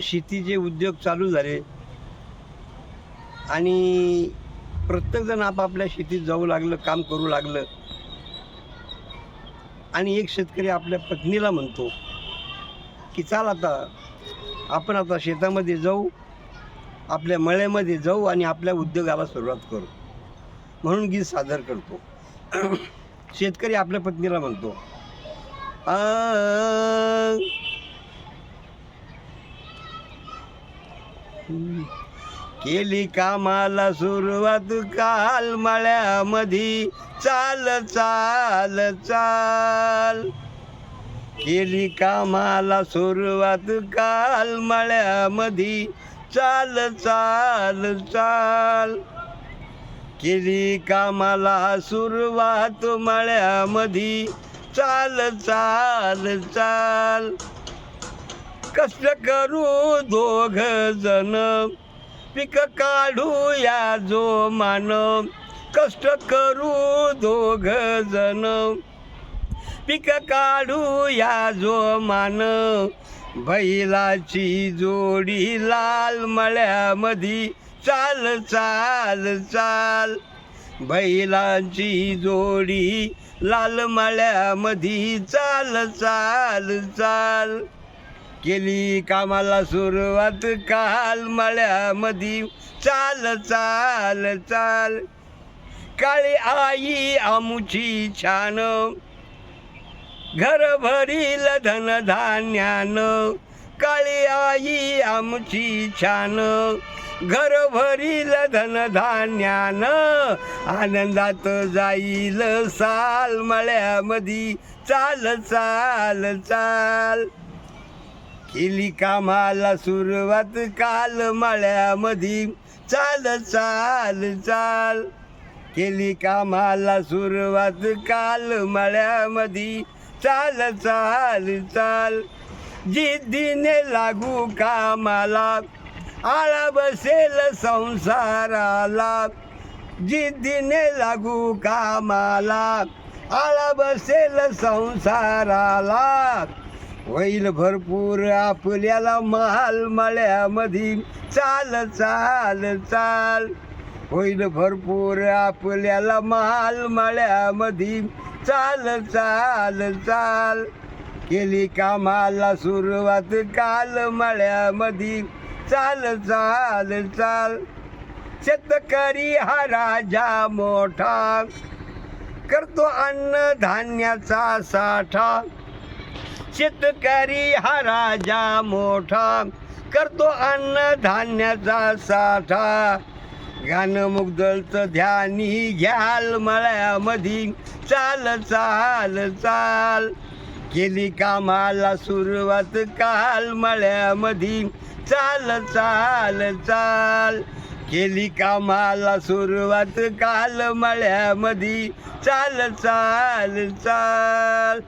शेतीचे उद्योग चालू झाले आणि प्रत्येकजण आपापल्या शेतीत जाऊ लागलं काम करू लागलं. आणि एक शेतकरी आपल्या पत्नीला म्हणतो की चाल आता आपण आता शेतामध्ये जाऊ आपल्या मळ्यामध्ये जाऊ आणि आपल्या उद्योगाला सुरुवात करू. म्हणून गीत सादर करतो. शेतकरी आपल्या पत्नीला म्हणतो केली कामाला सुरुवात काल मळ्यामध्ये चाल चाल चाल. केली कामाला सुरुवात काल मळ्यामध्ये चाल चाल चाल. केली कामाला सुरुवात मळ्यामध्ये चाल चाल चाल. कष्ट करू दोघ जण पिक काढू या जो मान. कष्ट करू दोघ जण पिक काढू या जो मान. बैलाची जोडी लाल मळ्यामध्ये चाल चाल चाल. बैलांची जोडी लाल मळ्यामध्ये चाल चाल चाल. केली कामाला सुरुवात काल मळ्यामध्ये चाल चाल चाल. काळी आई आमुची छान. घर भरील धनधान्यानं. काळी आई आमची छान. घर भरील धनधान्यानं. आनंदात जाईल साल मळ्यामध्ये चाल चाल चाल. केली कामाला सुरुवात काल मळ्यामध्ये चाल चाल चाल. केली कामाला सुरुवात काल मळ्यामध्ये चाल चाल चाल. जिद्दीने लागू कामाला आळा बसेल संसाराला. जिद्दीने लागू कामाला आळा बसेल संसाराला. होईल भरपूर आपल्याला माल मळ्यामध्ये चाल चाल चाल. होईल भरपूर आपल्याला माल मळ्यामध्ये चाल चाल चाल. केली कामाला सुरुवात काल मळ्यामध्ये चाल चाल चाल. शेतकरी हा राजा मोठा. करतो अन्न धान्याचा साठा. शेतकरी हा राजा मोठा करतो अन्न धान्याचा साठा. गाणं मुग्दलचं ध्यानी घ्याल मळ्यामधी. चाल चाल चाल. केली कामाला सुरुवात काल मळ्यामधी. चाल चाल चाल. केली कामाला सुरुवात काल मळ्यामध्ये चाल चाल चाल.